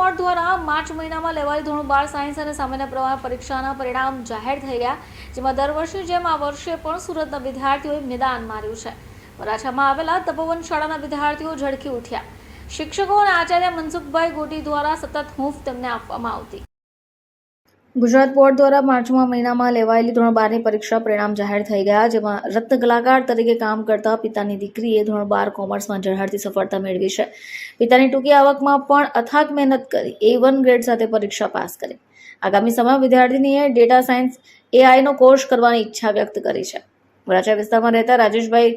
Board દ્વારા March મહિનામાં લેવાયેલ ધોરણ બાર સાયન્સ અને સામાન્ય પ્રવાહ પરીક્ષાના પરિણામ જાહેર થઈ ગયા, જેમાં દર વર્ષની જેમ આ વર્ષે પણ સુરતના વિદ્યાર્થીઓએ નિદાન માર્યું છે. વરાછામાં આવેલા તપોવન શાળાના વિદ્યાર્થીઓ ઝળકી ઉઠ્યા. શિક્ષકો અને આચાર્ય મનસુખભાઈ ગોટી દ્વારા સતત હૂંફ તેમને આપવામાં આવતી. ગુજરાત બોર્ડ દ્વારા માર્ચમાં મહિનામાં લેવાયેલી ધોરણ બારની પરીક્ષા પરિણામ જાહેર થઈ ગયા, જેમાં રત્ન કલાકાર તરીકે કામ કરતા પિતાની દીકરીએ ધોરણ બાર કોમર્સમાં ઝળહળતી સફળતા મેળવી છે. પિતાની ટૂંકી આવકમાં પણ અથાગ મહેનત કરી, એ વન ગ્રેડ સાથે પરીક્ષા પાસ કરી. આગામી સમયમાં વિદ્યાર્થીનીએ ડેટા સાયન્સ એઆઈનો કોર્સ કરવાની ઈચ્છા વ્યક્ત કરી છે. વરાછા વિસ્તારમાં રહેતા રાજેશભાઈ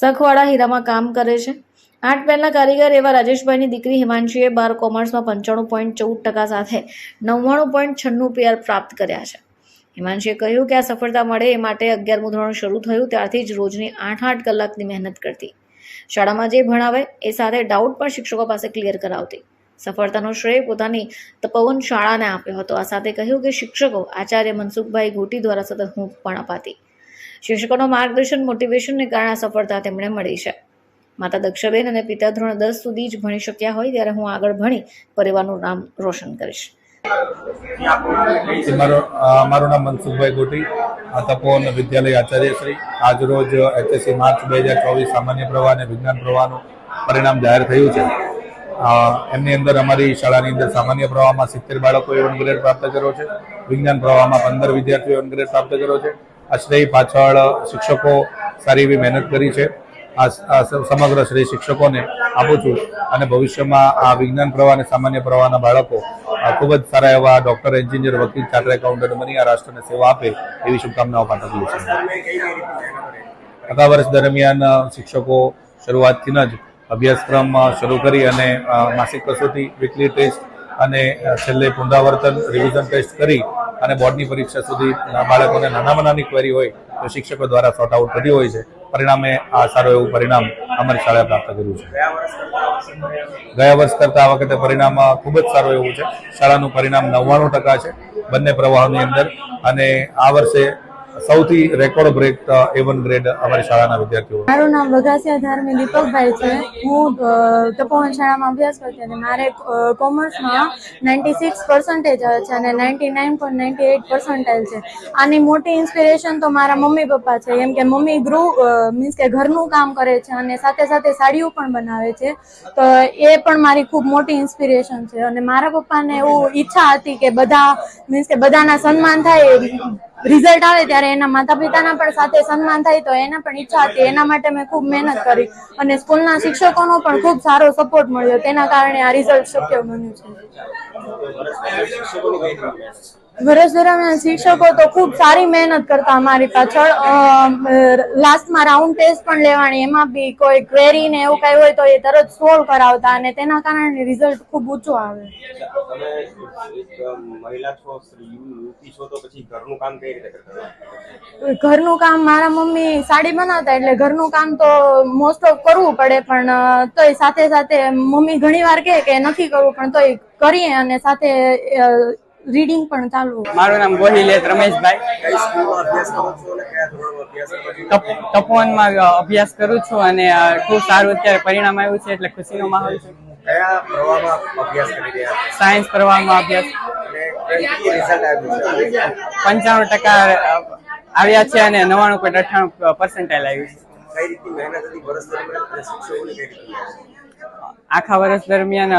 સખવાડા હીરામાં કામ કરે છે. આઠ પહેલના કારીગર એવા રાજેશભાઈની દીકરી હિમાંશીએ બાર કોમર્સમાં પંચાણું પોઈન્ટ ચૌદ ટકા સાથે નવ્વાણું પોઈન્ટ છન્નું પીઆર પ્રાપ્ત કર્યા છે. હિમાંશીએ કહ્યું કે આ સફળતા મળે એ માટે અગિયારમું ધોરણ શરૂ થયું, ત્યારથી જ રોજની આઠ આઠ કલાકની મહેનત કરતી. શાળામાં જે ભણાવે એ સાથે ડાઉટ પણ શિક્ષકો પાસે ક્લિયર કરાવતી. સફળતાનો શ્રેય પોતાની તપોવન શાળાને આપ્યો હતો. આ સાથે કહ્યું કે શિક્ષકો આચાર્ય મનસુખભાઈ ઘોટી દ્વારા સતત હું પણ અપાતી. શિક્ષકોનો માર્ગદર્શન મોટિવેશનને કારણે સફળતા તેમણે મળી છે. માતા દક્ષાબેન અને પિતા ધોરણ દસ સુધી જ ભણી શક્યા હોય ત્યારે હું આગળ ભણી પરિવારનું નામ રોશન કરીશ. મારો મારું નામ મનસુખભાઈ ગોટી તપોવન વિદ્યાલય આચાર્ય શ્રી. આજરોજ એચએસસી માર્ચ બે હજાર ચોવીસ સામાન્ય પ્રવાહ અને વિજ્ઞાન પ્રવાહનું પરિણામ જાહેર થયું છે. એમની અંદર અમારી શાળાની અંદર સામાન્ય પ્રવાહમાં સિત્તેર બાળકોએ વન ગ્રેડ પ્રાપ્ત કર્યો છે. વિજ્ઞાન પ્રવાહમાં પંદર વિદ્યાર્થીઓએ વન ગ્રેડ પ્રાપ્ત કર્યો છે. આ પાછળ શિક્ષકો સારી એવી મહેનત કરી છે. આ સમગ્ર શ્રી શિક્ષકોને આપું છું. અને ભવિષ્યમાં આ વિજ્ઞાન પ્રવાહ અને સામાન્ય પ્રવાહના બાળકો ખૂબ જ સારા એવા ડોક્ટર, એન્જિનિયર, વકીલ ચાર્ટર એકાઉન્ટન્ટ બની આ રાષ્ટ્રને સેવા આપે એવી શુભકામનાઓ પાઠવું છું. આખા વર્ષ દરમિયાન શિક્ષકો શરૂઆતથી જ અભ્યાસક્રમ શરૂ કરી અને માસિક કસોટી વીકલી ટેસ્ટ અને છેલ્લે પુનરાવર્તન રિવિઝન ટેસ્ટ કરી અને બોર્ડની પરીક્ષા સુધી બાળકોને નાનામાં નાની ક્વેરી હોય શિક્ષકો દ્વારા સોર્ટ આઉટ કર્યું હોય છે. પરિણામે આ સારું એવું પરિણામ અમારી શાળાએ પ્રાપ્ત કર્યું છે. ગયા વર્ષ કરતાં આ વખતે પરિણામ ખૂબ જ સારું એવું છે. શાળાનું પરિણામ નવ્વાણું ટકા છે બંને પ્રવાહોની અંદર. અને આ વર્ષે સૌથી રેકોર્ડ બ્રેક એવન ગ્રેડ અમારી શાળાના વિદ્યાર્થીઓ. મારું નામ વઘાસિયા ધાર્મી દીપકભાઈ છે. હું તપોવન શાળામાં અભ્યાસ કરતી અને મારે કોમર્સમાં નાઇન્ટી સિક્સ પર્સન્ટેજ આવે છે અને ninety nine point ninety eight percentage છે. આની મોટી ઇન્સ્પિરેશન તો મારા મમ્મી પપ્પા છે. કેમ કે મમ્મી ગૃહ મીન્સ કે ઘરનું કામ કરે છે અને સાથે સાથે સાડીઓ પણ બનાવે છે. તો એ પણ મારી ખૂબ મોટી ઇન્સ્પિરેશન છે. અને મારા પપ્પાને એવું ઈચ્છા હતી કે બધા મીન્સ કે બધાના સન્માન થાય રિઝલ્ટ આવે ત્યારે એના માતા પિતાના પણ સાથે સન્માન થાય તો એના પણ ઈચ્છા હતી. એના માટે મેં ખૂબ મહેનત કરી અને સ્કૂલના શિક્ષકોનો પણ ખૂબ સારો સપોર્ટ મળ્યો. તેના કારણે આ રિઝલ્ટ શક્ય બન્યું છે? વર્ષ દરમિયાન શિક્ષકો તો ખૂબ સારી મહેનત કરતા અમારી પાછળ. લાસ્ટમાં રાઉન્ડ ટેસ્ટ પણ લેવાની એમાં બી કોઈ ક્વેરી ને એવું કઈ હોય તો એ તરત સોલ્વ કરાવતા અને તેના કારણે રિઝલ્ટ ખૂબ ઊંચું આવે. ઘરનું કામ મારા મમ્મી સાડી બનાવતા એટલે ઘરનું કામ તો મોસ્ટ ઓફ કરવું પડે પણ તોય સાથે સાથે મમ્મી ઘણી વાર કહે કે નથી કરવું પણ તોય કરીએ અને સાથે રીડિંગ પણ ચાલુ મારું નામ ગોહિલેત રમેશભાઈ. કઈ અભ્યાસ કરો છો અને કયા ધોરણમાં અભ્યાસ કરો છો તપ- તપોવનમાં અભ્યાસ કરું છું અને ખૂબ સારું અત્યારે પરિણામ આવ્યું છે એટલે ખુશીનો માહોલ છે. કયા પ્રવાહમાં અભ્યાસ કરી રહ્યા છો? સાયન્સ પ્રવાહમાં અભ્યાસ. અને કઈ રિઝલ્ટ આવ્યું છે? પંચાણું ટકા આવ્યા છે અને નવાણું પોઈન્ટ અઠ્ઠાણું પર્સન્ટાઇલ આવ્યું છે. આખા વર્ષ દરમિયાન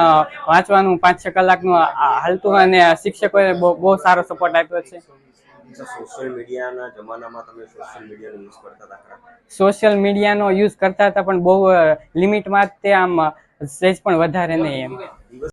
વાંચવાનું પાંચ છ કલાકનું હાલતું અને શિક્ષકોએ બહુ સારો સપોર્ટ આપ્યો છે. સોશિયલ મીડિયાના જમાનામાં તમે સોશિયલ મીડિયાનો યુઝ કરતા હતા સોશિયલ મીડિયાનો યુઝ કરતા હતા પણ બહુ લિમિટમાં તે આમ સેજ સહેજ પણ વધારે નહીં એમ.